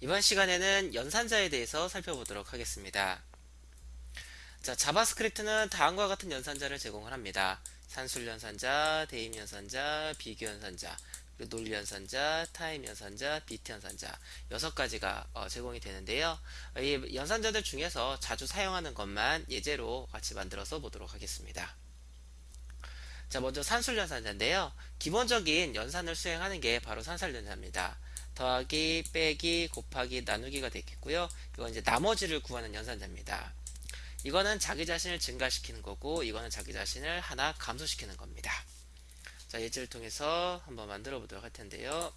이번 시간에는 연산자에 대해서 살펴보도록 하겠습니다. 자, 자바스크립트는 다음과 같은 연산자를 제공을 합니다. 산술 연산자, 대입 연산자, 비교 연산자, 논리 연산자, 타임 연산자, 비트 연산자 여섯 가지가 어, 제공이 되는데요. 이 연산자들 중에서 자주 사용하는 것만 예제로 같이 만들어서 보도록 하겠습니다. 자, 먼저 산술 연산자인데요. 기본적인 연산을 수행하는 게 바로 산술 연산입니다. 더하기, 빼기, 곱하기, 나누기가 되겠고요. 이건 이제 나머지를 구하는 연산자입니다. 이거는 자기 자신을 증가시키는 거고 이거는 자기 자신을 하나 감소시키는 겁니다. 자, 예제를 통해서 한번 만들어 보도록 할 텐데요.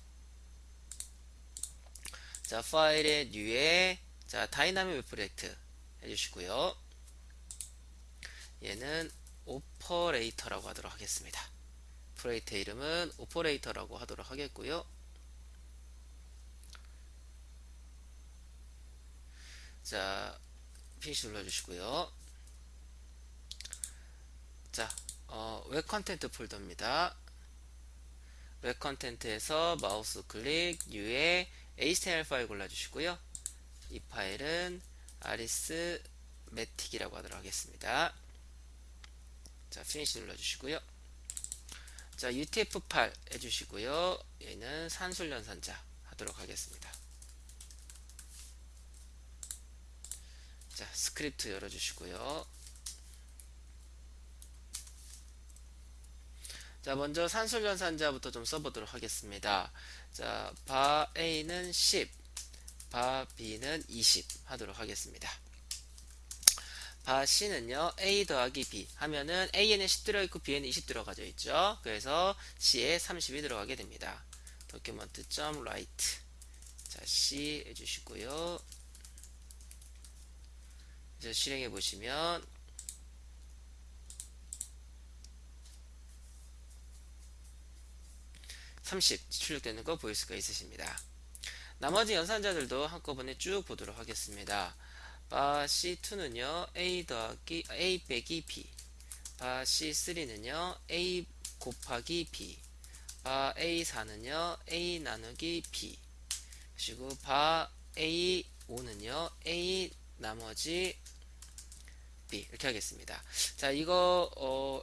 자, 파일의 뉴에 자, 다이나믹 웹 프로젝트 해주시고요. 얘는 오퍼레이터라고 하도록 하겠습니다. 프로젝트 이름은 오퍼레이터라고 하도록 하겠고요. 자, 피니시 눌러주시고요. 자, 어, 웹 컨텐트 폴더입니다. 웹 컨텐트에서 마우스 클릭, 뉴에 HTML 파일 골라주시고요. 이 파일은 아리스 매틱이라고 하도록 하겠습니다. 자, 피니시 눌러주시고요. 자, UTF-8 해주시고요. 얘는 산술연산자 하도록 하겠습니다. 자, 스크립트 열어주시고요. 자, 먼저 산술연산자부터 좀 써보도록 하겠습니다. 자, 바 A는 10, 바 B는 20 하도록 하겠습니다. 바 C는요, A 더하기 B 하면은 A에는 10 들어있고 B에는 20 들어가져 있죠. 그래서 C에 30이 들어가게 됩니다. document.write 자, C 해주시고요. 이제 실행해 보시면 (30) 출력되는 거 보일 수가 있으십니다. 나머지 연산자들도 한꺼번에 쭉 보도록 하겠습니다. 바 C2는요 A 더하기 A 빼기 B. 바 C3는요 A 곱하기 B. 바 A4는요 A 나누기 B. 그리고 바 A5는요 A 나머지 B 이렇게 하겠습니다. 자 이거 어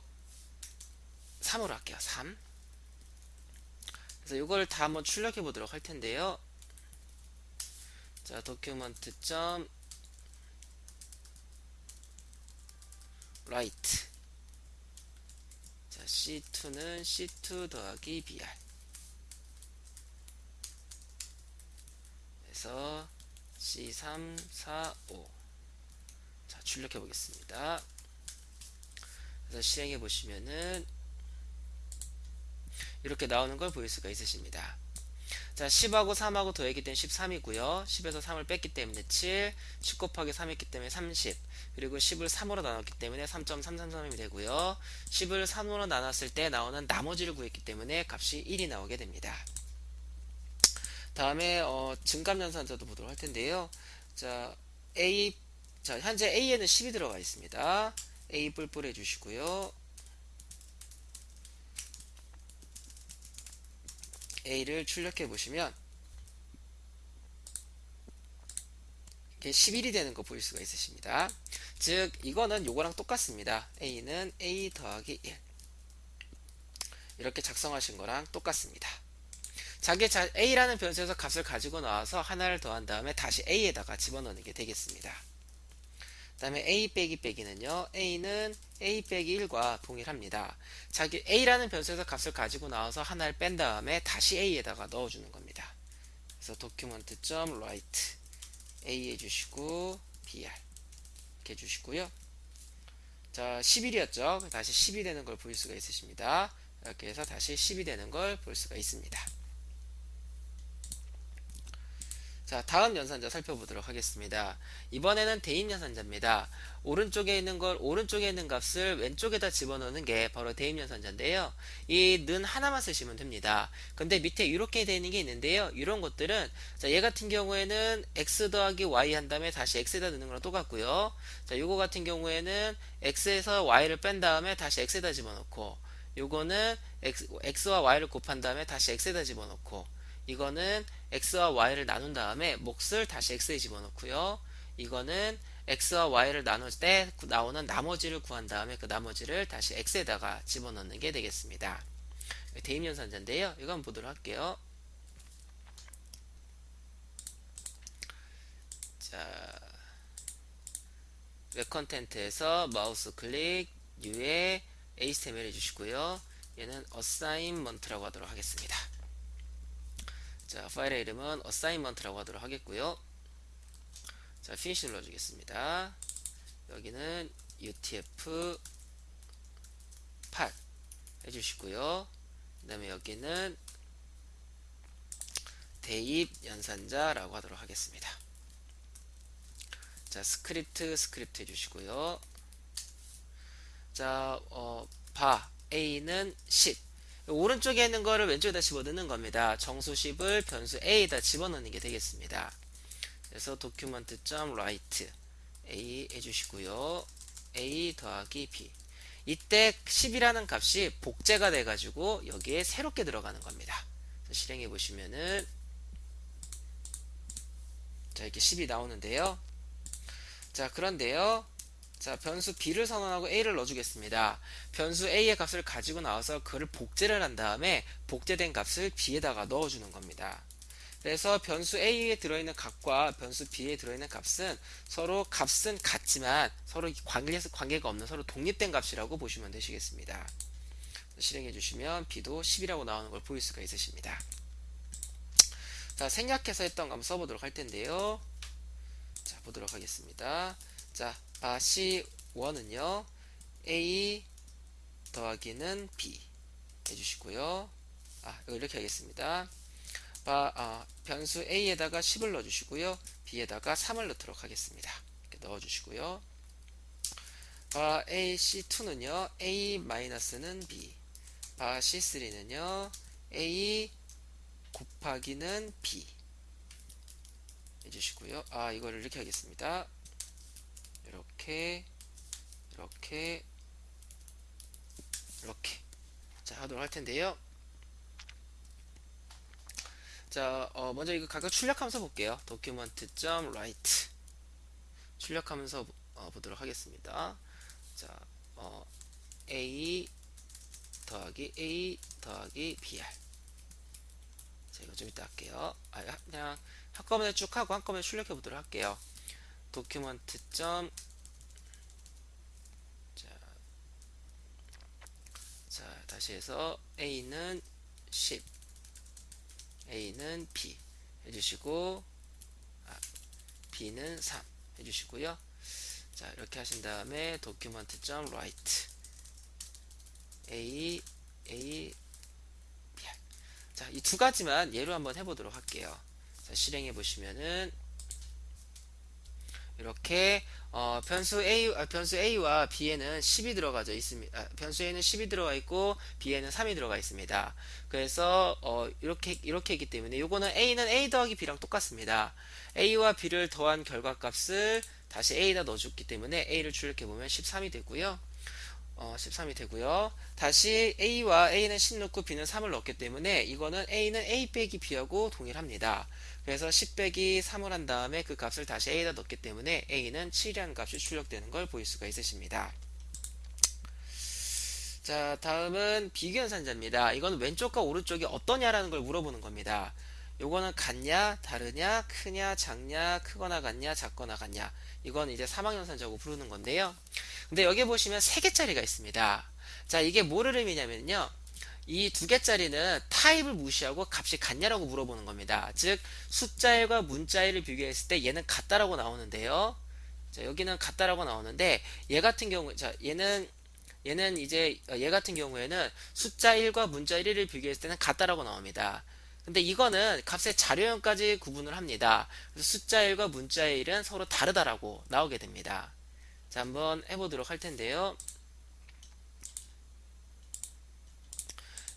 3으로 할게요. 3 그래서 이걸 다 한번 출력해 보도록 할 텐데요. 자 도큐먼트 점 write 자 C2는 C2 더하기 BR 그래서 C3, 4, 5 자, 출력해 보겠습니다. 그래서 실행해 보시면은 이렇게 나오는 걸 보일 수가 있으십니다. 자, 10하고 3하고 더했기 때문에 13이고요. 10에서 3을 뺐기 때문에 7, 10 곱하기 3 했기 때문에 30, 그리고 10을 3으로 나눴기 때문에 3.333이 되고요. 10을 3으로 나눴을 때 나오는 나머지를 구했기 때문에 값이 1이 나오게 됩니다. 다음에 어, 증감연산자도 보도록 할 텐데요. 자, A 자, 현재 A에는 10이 들어가 있습니다. A 뿔뿔 해주시고요. A를 출력해 보시면 이게 11이 되는 거 보일 수가 있으십니다. 즉 이거는 요거랑 똑같습니다. A는 A 더하기 1 이렇게 작성하신 거랑 똑같습니다. 자기 자, A라는 변수에서 값을 가지고 나와서 하나를 더한 다음에 다시 A에다가 집어넣는 게 되겠습니다. 그 다음에 A 빼기 빼기는요. A는 A 빼기 1과 동일합니다. 자기 A라는 변수에서 값을 가지고 나와서 하나를 뺀 다음에 다시 A에다가 넣어주는 겁니다. 그래서 document.write A 해주시고 br 이렇게 해주시고요. 자 11이었죠. 다시 10이 되는 걸 볼 수가 있으십니다. 이렇게 해서 다시 10이 되는 걸 볼 수가 있습니다. 자 다음 연산자 살펴보도록 하겠습니다. 이번에는 대입 연산자입니다. 오른쪽에 있는 걸 오른쪽에 있는 값을 왼쪽에다 집어넣는 게 바로 대입 연산자인데요. 이 는 하나만 쓰시면 됩니다. 근데 밑에 이렇게 되어 있는 게 있는데요. 이런 것들은 자, 얘 같은 경우에는 x 더하기 y 한 다음에 다시 x에다 넣는 거랑 똑같고요. 자 요거 같은 경우에는 x에서 y를 뺀 다음에 다시 x에다 집어넣고 요거는 x, x와 y를 곱한 다음에 다시 x에다 집어넣고 이거는 x와 y를 나눈 다음에 몫을 다시 x에 집어넣고요. 이거는 x와 y를 나눌 때 나오는 나머지를 구한 다음에 그 나머지를 다시 x에다가 집어넣는 게 되겠습니다. 대입연산자인데요. 한번 보도록 할게요. 자, 웹 컨텐트에서 마우스 클릭, U에 HTML 해주시고요. 얘는 assignment라고 하도록 하겠습니다. 자, 파일의 이름은 assignment라고 하도록 하겠고요. 자, finish 눌러주겠습니다. 여기는 utf 8 해주시고요. 그 다음에 여기는 대입 연산자라고 하도록 하겠습니다. 자, 스크립트 스크립트 해주시고요. 자, 어, 바 a는 10 오른쪽에 있는 거를 왼쪽에다 집어넣는 겁니다. 정수 10을 변수 a에다 집어넣는 게 되겠습니다. 그래서 document.write a 해주시고요. a 더하기 b 이때 10이라는 값이 복제가 돼가지고 여기에 새롭게 들어가는 겁니다. 실행해 보시면은 자 이렇게 10이 나오는데요. 자 그런데요. 자 변수 b를 선언하고 a를 넣어주겠습니다. 변수 a의 값을 가지고 나와서 그를 복제를 한 다음에 복제된 값을 b에다가 넣어주는 겁니다. 그래서 변수 a에 들어있는 값과 변수 b에 들어있는 값은 서로 값은 같지만 서로 관계에서 관계가 없는 서로 독립된 값이라고 보시면 되시겠습니다. 실행해 주시면 b도 10이라고 나오는 걸 보일 수가 있으십니다. 자 생략해서 했던 거 한번 써보도록 할 텐데요. 자 보도록 하겠습니다. 자 아, C1은요 A 더하기는 B 해주시고요. 아 이렇게 하겠습니다. 바, 아, 변수 a에다가 10을 넣어주시고요. b에다가 3을 넣도록 하겠습니다. 넣어주시고요. 바 a c2는요. a-는 b 바 c3는요. a 곱하기는 b 해주시고요. 아 이거를 이렇게 하겠습니다. 이렇게 이렇게 이렇게 자 하도록 할 텐데요. 자, 어, 먼저 이거 각각 출력하면서 볼게요. document.write 출력하면서 어, 보도록 하겠습니다. 자, 어, a 더하기 a 더하기 br 자, 이거 좀 이따 할게요. 아, 그냥 한꺼번에 쭉 하고 한꺼번에 출력해 보도록 할게요. Document. 자, 자, 다시 해서 a는 10 A는 B 해주시고 아, B는 3 해주시고요. 자 이렇게 하신 다음에 document.write A A B 자이 두 가지만 예로 한번 해보도록 할게요. 자 실행해 보시면은 이렇게 어, 변수 A 아, 변수 A와 B에는 10이 들어가져 있습니다. 아, 변수 A는 10이 들어가 있고 B에는 3이 들어가 있습니다. 그래서 어, 이렇게 이렇게 있기 때문에 요거는 A는 A 더하기 B랑 똑같습니다. A와 B를 더한 결과값을 다시 A에다 넣어줬기 때문에 A를 출력해 보면 13이 되고요. 어, 13이 되고요. 다시 A와 A는 10 넣고 B는 3을 넣었기 때문에 이거는 A는 A 빼기 B하고 동일합니다. 그래서 10 빼기 3을 한 다음에 그 값을 다시 A에다 넣기 때문에 A는 7이라는 값이 출력되는 걸 보일 수가 있으십니다. 자 다음은 비교연산자입니다. 이건 왼쪽과 오른쪽이 어떠냐라는 걸 물어보는 겁니다. 요거는 같냐, 다르냐, 크냐, 작냐, 크거나 같냐, 작거나 같냐. 이건 이제 사망연산자고 부르는 건데요. 근데 여기 보시면 세 개짜리가 있습니다. 자, 이게 뭐를 의미냐면요. 이 두 개짜리는 타입을 무시하고 값이 같냐라고 물어보는 겁니다. 즉, 숫자 1과 문자 1을 비교했을 때 얘는 같다라고 나오는데요. 자, 여기는 같다라고 나오는데 얘 같은 경우 자, 얘는 얘는 이제 얘 같은 경우에는 숫자 1과 문자 1을 비교했을 때는 같다라고 나옵니다. 근데 이거는 값의 자료형까지 구분을 합니다. 그래서 숫자 1과 문자 1은 서로 다르다라고 나오게 됩니다. 자, 한번 해보도록 할 텐데요.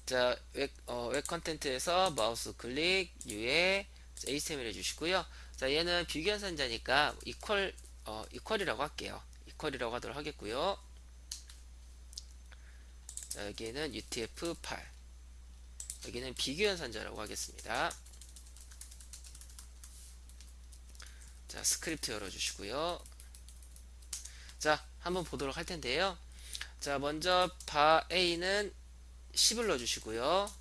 자, 웹, 어, 웹 컨텐트에서 마우스 클릭, U에 HTML 해주시고요. 자, 얘는 비교연산자니까 이퀄, 어, 이퀄이라고 할게요. 이퀄이라고 하도록 하겠고요. 자, 여기는 UTF-8. 여기는 비교연산자라고 하겠습니다. 자, 스크립트 열어주시고요. 자, 한번 보도록 할 텐데요. 자, 먼저 바 A는 10을 넣어주시고요.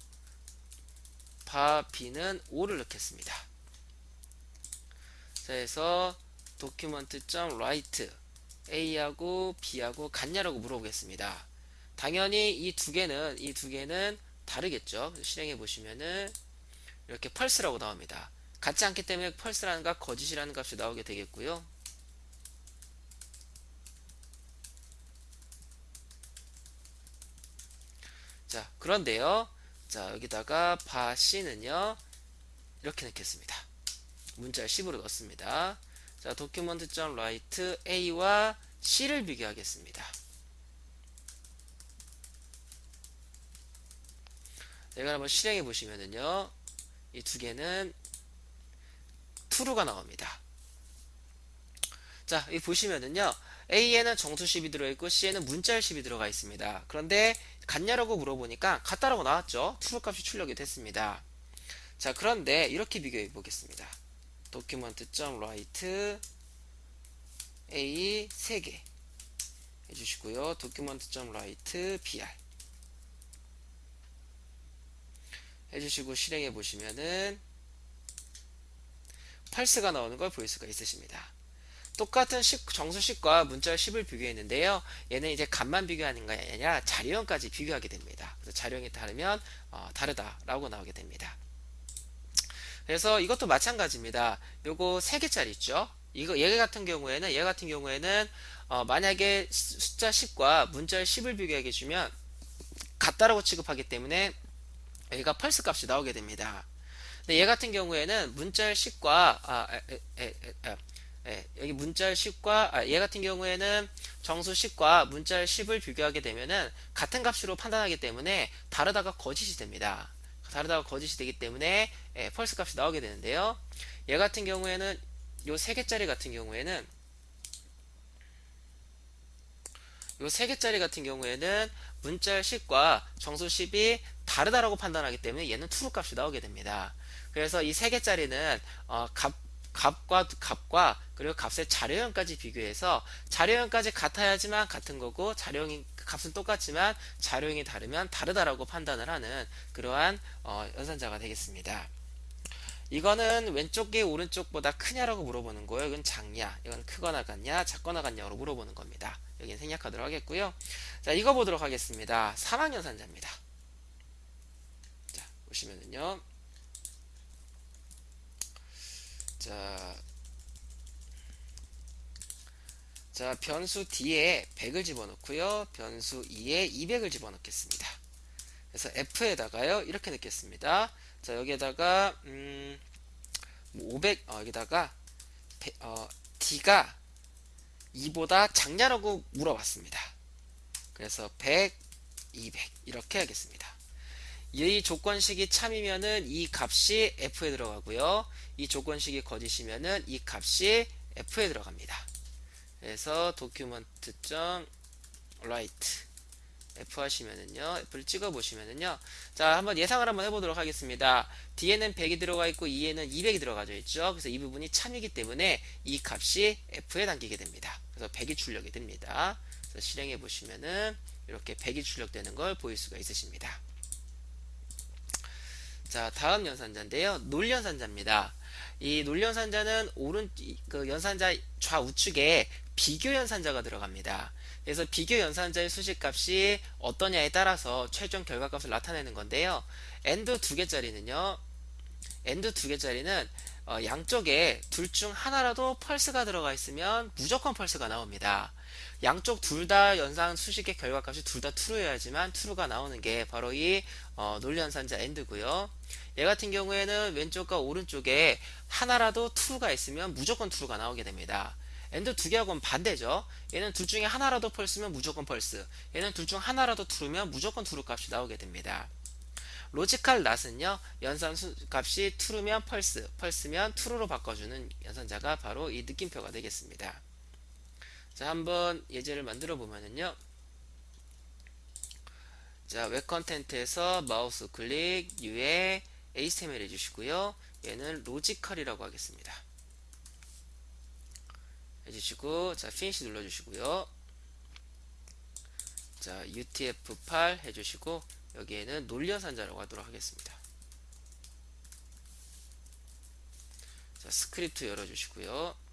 바 B는 5를 넣겠습니다. 자, 해서 document.write A하고 B하고 같냐라고 물어보겠습니다. 당연히 이 두 개는 이 두 개는 다르겠죠. 실행해 보시면은 이렇게 펄스라고 나옵니다. 같지 않기 때문에 펄스라는 값 거짓이라는 값이 나오게 되겠고요. 자, 그런데요. 자, 여기다가 바 C는요. 이렇게 넣겠습니다. 문자를 10으로 넣습니다. 자, document.write A와 C를 비교하겠습니다. 이걸 한번 실행해 보시면은요. 이 두 개는 true가 나옵니다. 자, 이 보시면은요. A에는 정수 10이 들어있고 C에는 문자열 10이 들어가 있습니다. 그런데 같냐라고 물어보니까 같다라고 나왔죠. true 값이 출력이 됐습니다. 자, 그런데 이렇게 비교해 보겠습니다. document.write A 3개 해주시고요. document.write br 해주시고 실행해 보시면은 펄스가 나오는 걸볼 수가 있으십니다. 똑같은 10, 정수 10과 문자 10을 비교했는데요. 얘는 이제 값만 비교하는 게 아니라 자료형까지 비교하게 됩니다. 그래서 자료형이 다르면 어, 다르다라고 나오게 됩니다. 그래서 이것도 마찬가지입니다. 요거 3개짜리 있죠? 이거 얘 같은 경우에는 얘 같은 경우에는 어, 만약에 숫자 10과 문자 10을 비교하게 주면 같다라고 취급하기 때문에 여기가 펄스 값이 나오게 됩니다. 근데 얘 같은 경우에는 문자 10과 아, 에, 에, 에, 예, 여기 문자 10과 아, 얘 같은 경우에는 정수 10과 문자 10을 비교하게 되면은 같은 값으로 판단하기 때문에 다르다가 거짓이 됩니다. 다르다가 거짓이 되기 때문에 예, 펄스 값이 나오게 되는데요. 얘 같은 경우에는 요 3개짜리 같은 경우에는 요 3개짜리 같은 경우에는 문자 10과 정수 10이 다르다라고 판단하기 때문에 얘는 true 값이 나오게 됩니다. 그래서 이 3개짜리는 어, 값 값과 값과 그리고 값의 자료형까지 비교해서 자료형까지 같아야지만 같은 거고 자료형이 값은 똑같지만 자료형이 다르면 다르다라고 판단을 하는 그러한 어, 연산자가 되겠습니다. 이거는 왼쪽이 오른쪽보다 크냐라고 물어보는 거예요. 이건 작냐, 이건 크거나 같냐, 작거나 같냐로 물어보는 겁니다. 여기는 생략하도록 하겠고요. 자, 이거 보도록 하겠습니다. 3학년산자입니다. 자, 보시면은요. 자, 자 변수 D에 100을 집어넣고요. 변수 2에 200을 집어넣겠습니다. 그래서 F에다가요. 이렇게 넣겠습니다. 자 여기에다가 음, 500뭐 어, 여기다가 어, D가 2보다 작냐라고 물어봤습니다. 그래서 100, 200 이렇게 하겠습니다. 이 조건식이 참이면은 이 값이 F에 들어가고요. 이 조건식이 거짓이면은 이 값이 F에 들어갑니다. 그래서 document.write F 하시면은요. F를 찍어 보시면은요. 자, 한번 예상을 한번 해 보도록 하겠습니다. D에는 100이 들어가 있고 E에는 200이 들어가져 있죠. 그래서 이 부분이 참이기 때문에 이 값이 F에 담기게 됩니다. 그래서 100이 출력이 됩니다. 그래서 실행해 보시면은 이렇게 100이 출력되는 걸 보일 수가 있으십니다. 자, 다음 연산자인데요. 놀 연산자입니다. 이 놀연산자는 오른 그 연산자 좌우측에 비교 연산자가 들어갑니다. 그래서 비교 연산자의 수식값이 어떠냐에 따라서 최종 결과값을 나타내는 건데요. 엔드 두 개짜리는요. 엔드 두 개짜리는 어, 양쪽에 둘 중 하나라도 펄스가 들어가 있으면 무조건 펄스가 나옵니다. 양쪽 둘 다 연산 수식의 결과값이 둘 다 true여야지만 true가 나오는 게 바로 이 어, 논리연산자 end고요. 얘 같은 경우에는 왼쪽과 오른쪽에 하나라도 true가 있으면 무조건 true가 나오게 됩니다. 엔드 두 개하고는 반대죠. 얘는 둘 중에 하나라도 펄스면 무조건 펄스. 얘는 둘 중 하나라도 true면 무조건 true 값이 나오게 됩니다. 로지컬 낫은요 연산 수, 값이 true면 펄스, 펄스면 true로 바꿔주는 연산자가 바로 이 느낌표가 되겠습니다. 자, 한번 예제를 만들어 보면은요. 자, 웹 컨텐트에서 마우스 클릭, U에 HTML 해주시고요. 얘는 로지컬이라고 하겠습니다. 해주시고 자 피니시 눌러주시고요. 자 UTF-8 해주시고 여기에는 논리연산자라고 하도록 하겠습니다. 자 스크립트 열어주시고요.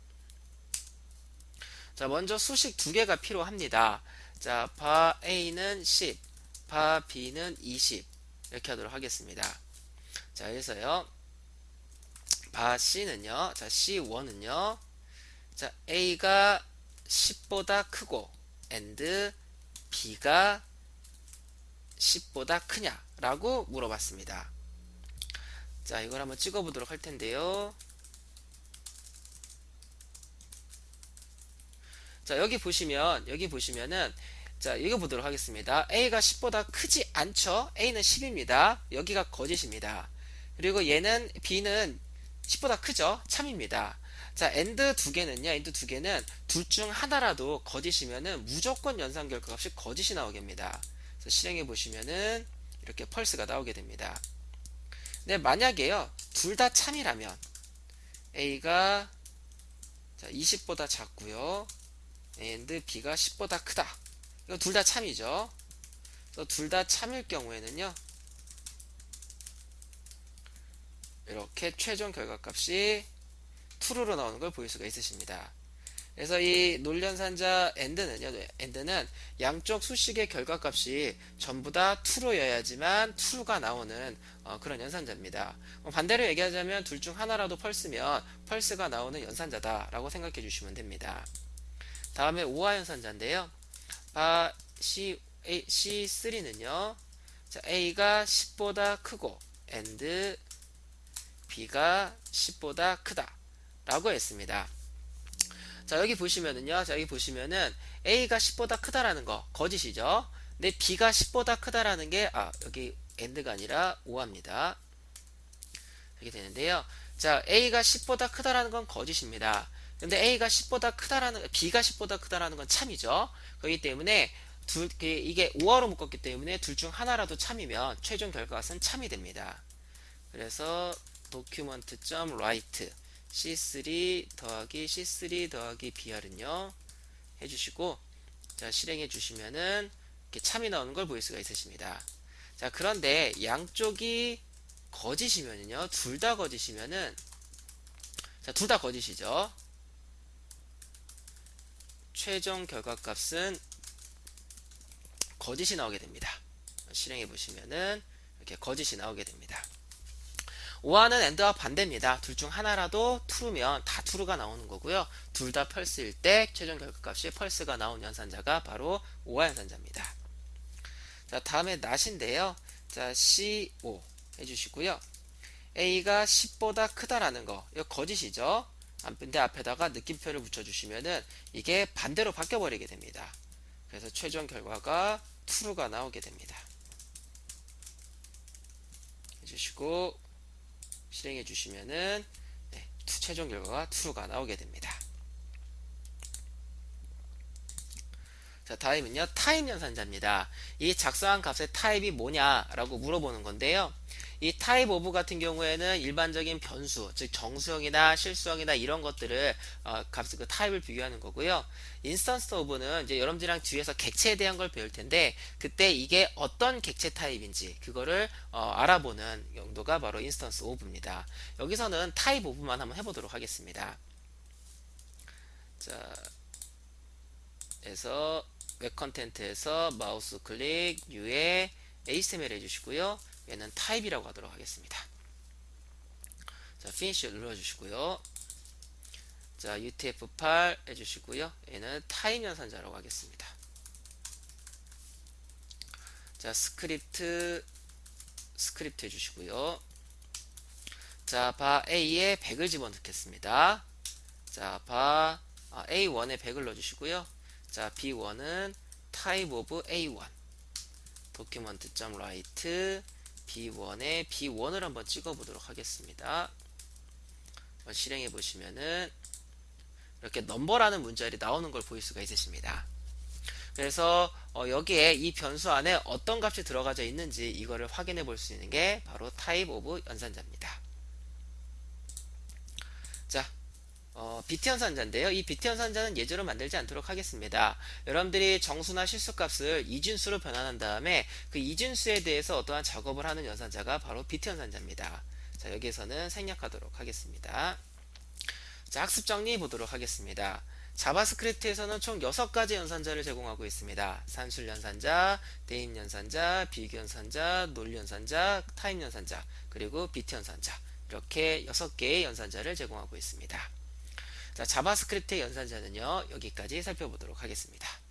자 먼저 수식 두 개가 필요합니다. 자 바 A는 10, 바 B는 20 이렇게 하도록 하겠습니다. 자 그래서요. 바 C는요. 자 C1은요. 자 A가 10보다 크고 and B가 10보다 크냐라고 물어봤습니다. 자, 이걸 한번 찍어 보도록 할 텐데요. 자, 여기 보시면 여기 보시면은 자, 이거 보도록 하겠습니다. A가 10보다 크지 않죠? A는 10입니다. 여기가 거짓입니다. 그리고 얘는 B는 10보다 크죠? 참입니다. 자, 엔드 두 개는요, 엔드 두 개는 둘 중 하나라도 거짓이면은 무조건 연산 결과 값이 거짓이 나오게 됩니다. 그래서 실행해 보시면은 이렇게 펄스가 나오게 됩니다. 근데 만약에요, 둘 다 참이라면 A가 20보다 작고요, 엔드 B가 10보다 크다. 이거 둘 다 참이죠. 둘다 참일 경우에는요, 이렇게 최종 결과값이 true로 나오는 걸 보일 수가 있으십니다. 그래서 이 논련산자 end는요, end는 양쪽 수식의 결과값이 전부 다 true여야지만 true가 나오는 어, 그런 연산자입니다. 어, 반대로 얘기하자면 둘 중 하나라도 펄스면 펄스가 나오는 연산자다라고 생각해 주시면 됩니다. 다음에 오화 연산자인데요. 바 C, A, C3는요, 자, A가 10보다 크고 and B가 10보다 크다. 라고 했습니다. 자, 여기 보시면은요. 자, 여기 보시면은 A가 10보다 크다라는 거 거짓이죠. 근데 B가 10보다 크다라는 게 아, 여기 AND가 아니라 오합니다. 이렇게 되는데요. 자, A가 10보다 크다라는 건 거짓입니다. 근데 A가 10보다 크다라는 B가 10보다 크다라는 건 참이죠. 그렇기 때문에 둘 이게 5화로 묶었기 때문에 둘 중 하나라도 참이면 최종 결과값은 참이 됩니다. 그래서 document.write C3 더하기 C3 더하기 BR은요 해주시고 자 실행해 주시면은 이렇게 참이 나오는 걸 보일 수가 있으십니다 자 그런데 양쪽이 거짓이면요 둘 다 거짓이면은 자둘 다 거짓이죠 최종 결과값은 거짓이 나오게 됩니다 실행해 보시면은 이렇게 거짓이 나오게 됩니다 5화는 엔드와 반대입니다. 둘 중 하나라도 true면 다 true가 나오는 거고요. 둘 다 펄스일 때 최종 결과값이 펄스가 나온 연산자가 바로 5화 연산자입니다. 자, 다음에 not인데요. 자, C5 해주시고요. A가 10보다 크다라는 거. 이거 거짓이죠? 근데 앞에다가 느낌표를 붙여주시면은 이게 반대로 바뀌어버리게 됩니다. 그래서 최종 결과가 true가 나오게 됩니다. 해주시고 실행해 주시면은 네, 최종 결과가 true가 나오게 됩니다. 자, 다음은요, 타입 연산자입니다. 이 작성한 값의 타입이 뭐냐라고 물어보는 건데요. 이 타입 오브 같은 경우에는 일반적인 변수, 즉 정수형이나 실수형이나 이런 것들을 어, 값, 그 타입을 비교하는 거고요. 인스턴스 오브는 이제 여러분들이랑 뒤에서 객체에 대한 걸 배울 텐데 그때 이게 어떤 객체 타입인지 그거를 어, 알아보는 용도가 바로 인스턴스 오브입니다. 여기서는 타입 오브만 한번 해보도록 하겠습니다. 자, 그래서 웹 컨텐트에서 마우스 클릭 U에 HTML 해주시고요. 얘는 타입이라고 하도록 하겠습니다. 자, finish 눌러주시고요. 자, UTF-8 해주시고요. 얘는 타입 연산자라고 하겠습니다. 자, 스크립트, 스크립트 해주시고요. 자, 바 A에 100을 집어넣겠습니다. 자, 바 아, A1에 100을 넣어주시고요. 자, B1은 type of A1 document.write B1에 B1을 한번 찍어 보도록 하겠습니다. 실행해 보시면은 이렇게 넘버라는 문자열이 나오는 걸 보일 수가 있으십니다. 그래서 어 여기에 이 변수 안에 어떤 값이 들어가져 있는지 이거를 확인해 볼 수 있는 게 바로 type of 연산자입니다. 자, 어, 비트 연산자인데요. 이 비트 연산자는 예제로 만들지 않도록 하겠습니다. 여러분들이 정수나 실수값을 이진수로 변환한 다음에 그 이진수에 대해서 어떠한 작업을 하는 연산자가 바로 비트 연산자입니다. 자, 여기에서는 생략하도록 하겠습니다. 자, 학습 정리 보도록 하겠습니다. 자바스크립트에서는 총 6가지 연산자를 제공하고 있습니다. 산술 연산자, 대입 연산자, 비교 연산자, 논리 연산자, 타임 연산자, 그리고 비트 연산자. 이렇게 6개의 연산자를 제공하고 있습니다. 자, 자바스크립트의 연산자는요, 여기까지 살펴보도록 하겠습니다.